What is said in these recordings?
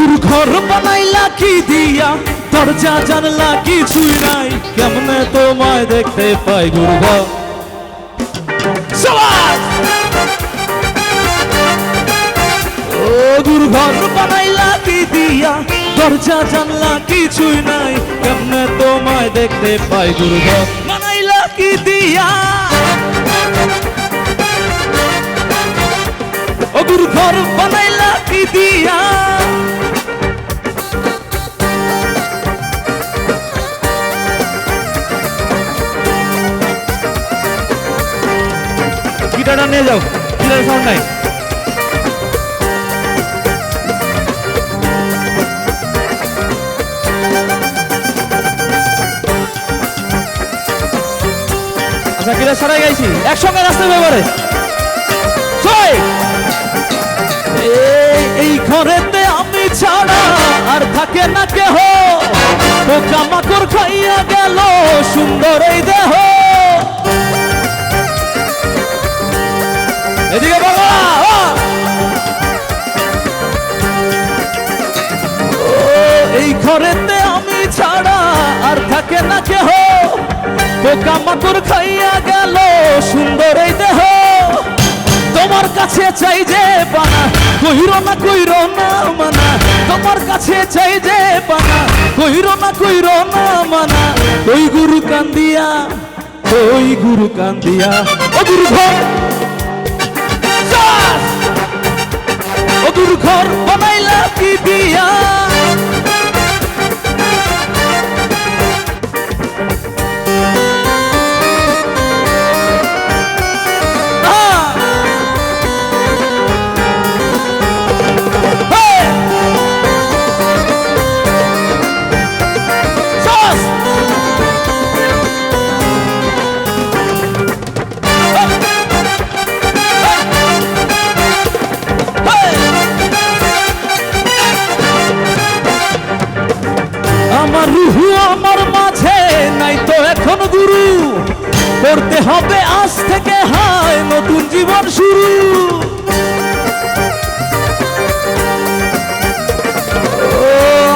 গুরু ঘর বানাইলা কি দিয়া, দরজা, জানলা কিছুই নাই। কেমনে তোমায় দেখতে পাই সবাস! ও গুরু ঘর বানাইলা কি দিয়া, দরজা, জানলা কিছুই নাই। কেমনে তোমায় দেখতে পাই গুরু বানাইলা কি দিয়া। ও গুরু ঘর বানাইলা কি দিয়া। গিটারটা নিয়ে যাও। গিটার সাউন্ড নাই আচ্ছা গাইছি? একসঙ্গে এই ঘরেতে আমি ছাড়া আর থাকে না কেহ। পোকা মাকড় খাইয়া গেল, সুন্দর এই দেহ। পোকা মাকড় খাইয়া গেল, সুন্দর এই দেহ। তোমার কাছে চাই যে পানা, কইরো না কইরো না মানা। তোমার কাছে চাই যে পানা, কইরো না কইরো না মানা। ওই গুরু কান্দিয়া, ওই গুরু কান্দিয়া। ও গুরু ঘর! ও গুরু ঘর বানাইলা কি দিয়া? আমার মাঝে নাই তো এখন গুরু। করতে হবে আজ থেকে হায় নতুন জীবন শুরু।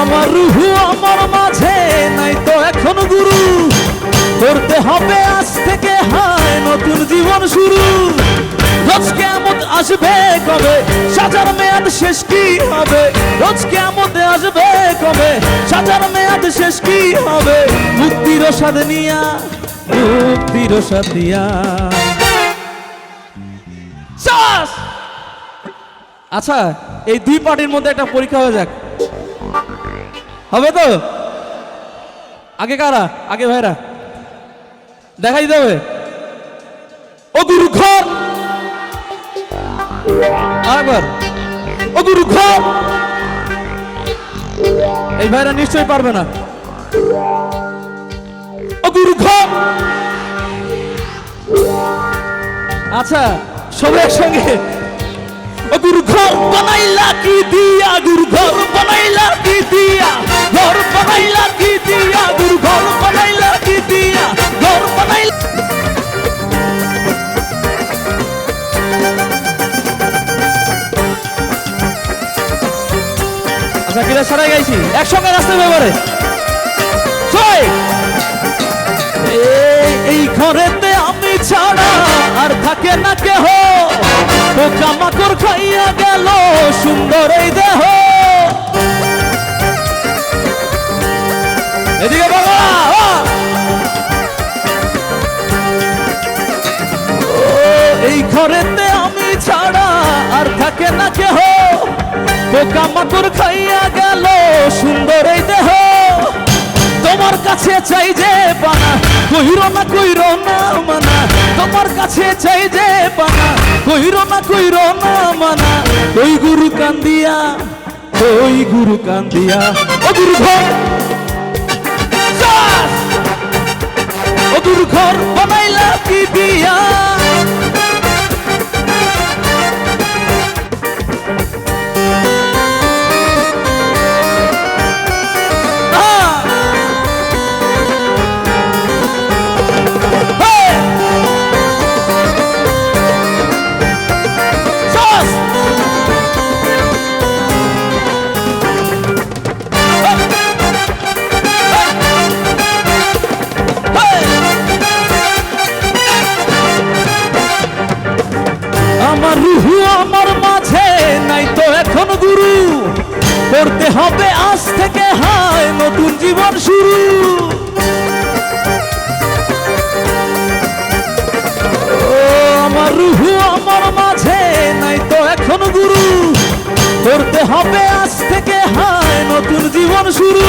আমার রুহু, আমার মাঝে নাই তো এখন গুরু। করতে হবে আজ থেকে হায় নতুন জীবন শুরু। রোজ কেমন আসবে কবে? সাজার মেয়াদ শেষ কি হবে? রোজ কেমন আসবে কবে? সাজার মেয়াদ শেষ কি হবে? মুক্তির সাদ নিয়া, মুক্তির সাদ! আচ্ছা এই দুই পার্টির মধ্যে একটা পরীক্ষা হয়ে যাক। হবে তো? আগে কারা? আগে ভাইরা। দেখা দিতে হবে এই ভাইরা নিশ্চয়ই পারবে না। আচ্ছা সবাই একসঙ্গে। ও গুরু ঘর দিয়া গুরু ঘর দিয়া? ঘর বানাইলা কি দিয়া গুরু বানাইলা কি দিয়া? ঘর বানাইলা আচ্ছা কিরা সারাই গাইছি? একসঙ্গে নাচতে ব্যাপারে এই ঘরেতে আমি ছাড়া আর থাকে না কেহ। পোকা মাকড় খাইয়া গেল, সুন্দর এই দেহ। এদিকে বাবা পোকা মাকড় খাইয়া গেল, সুন্দর এই দেহ। তোমার কাছে চাই যে পানা, কইরো না কইরো না মানা। তোমার কাছে চাই যে পানা, কইরো না কইরো না মানা। ওই গুরু কান্দিয়া, ওই গুরু কান্দিয়া। ও গুরু ঘর! ও গুরু ঘর বানাইলা কি দিয়া জীবন শুরু। আমার রুহু আমার মাঝে, নাই তো এখন গুরু। করতে হবে আজ থেকে হায় নতুন জীবন শুরু।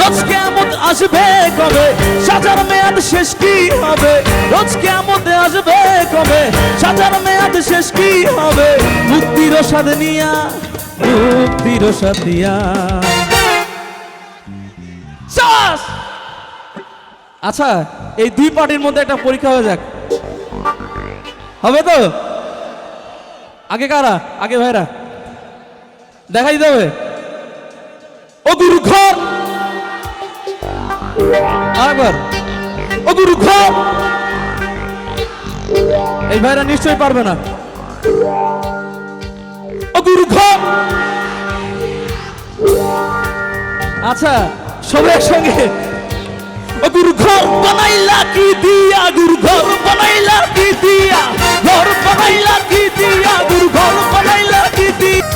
রোজ কেমন আসবে কবে? সাজার মেয়াদ শেষ কি হবে? রোজ কেমন আসবে কবে? সাজার মেয়াদ শেষ কি হবে? মুক্তির স্বাদ নিয়া, মুক্তির স্বাদ আচ্ছা এই দুই পার্টির মধ্যে একটা পরীক্ষা হয়ে যাক। হবে তো? আগে কারা? আগে ভাইরা। দেখাই দেবে গুরু ঘর! আরেকবার। গুরু ঘর! এই ভাইরা নিশ্চয়ই পারবে না। গুরু ঘর! আচ্ছা। সবাই একসঙ্গে। ঘর বানাইলা কি দিয়া ঘর বানাইলা কি দিয়া? ঘর বানাইলা কি দিয়া ঘর বানাইলা কি দিয়া?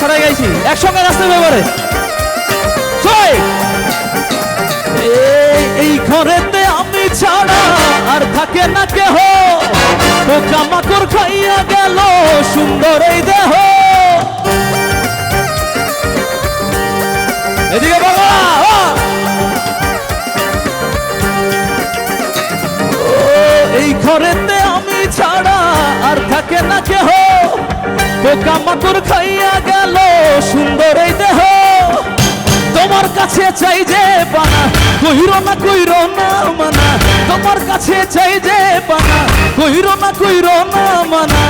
সরাই গাইছি। একসঙ্গে ব্যাপারে এই ঘরেতে ছাড়া আর থাকে না কেহ। পোকা মাকড় খাইয়া গেল সুন্দর এই দেহ। এদিকে বাবা এই ঘরেতে আমি ছাড়া আর থাকে না কেহ। পোকা মাকড় খাইয়া গেল সুন্দর এই দেহ। তোমার কাছে চাই যে পানা কইরো না কইরো না মানা। তোমার কাছে চাই যে পানা। কইরো না কইরো না মানা।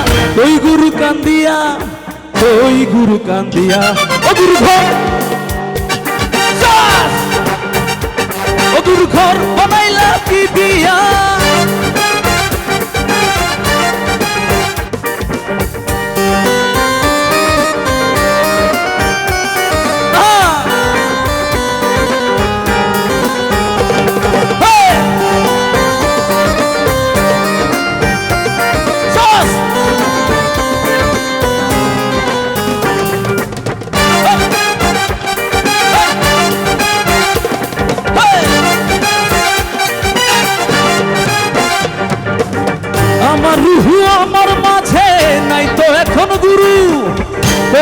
ওই গুরু কান্দিয়া, ওই গুরু কান্দিয়া। ও গুরু ঘর ও গুরু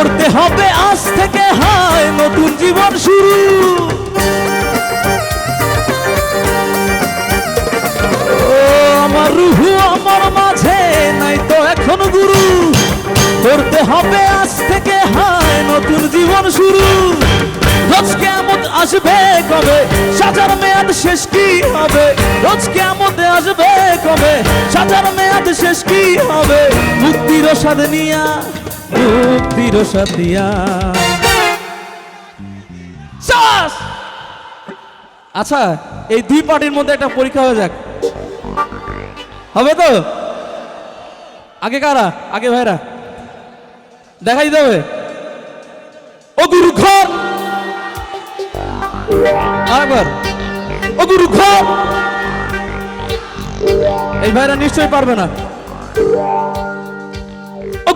করতে হবে আজ থেকে, হায়, নতুন জীবন শুরু। আমার রুহু, আমার মাঝে নাই তো এখন গুরু। করতে হবে আজ থেকে, হায়, নতুন জীবন শুরু। রোজ কেমন আসবে কবে? সাজার মেয়াদ শেষ কি হবে? রোজ কেমন আসবে কবে? সাজার মেয়াদ শেষ কি হবে? মুক্তির স্বাদ নিয়া মুক্তির দিয়া আচ্ছা এই দুই পার্টির মধ্যে একটা পরীক্ষা হয়ে যাক। হবে তো? আগে কারা? আগে ভাইরা। দেখাই দেবে ও গুরু ঘর! আরেকবার। ও গুরু ঘর! এই ভাইরা নিশ্চয়ই পারবে না। ও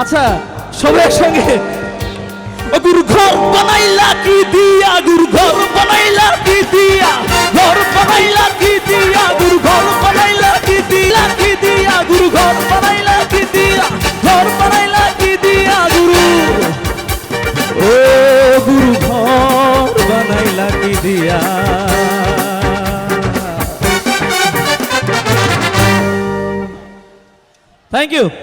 আচ্ছা সবাই একসঙ্গে। গুরু ঘর বানাইলা কি দিয়া গুরু ঘর বানাইলা কি দিয়া ঘর, বানাইলা কি দিয়া গুরু ঘর বানাইলা Thank you.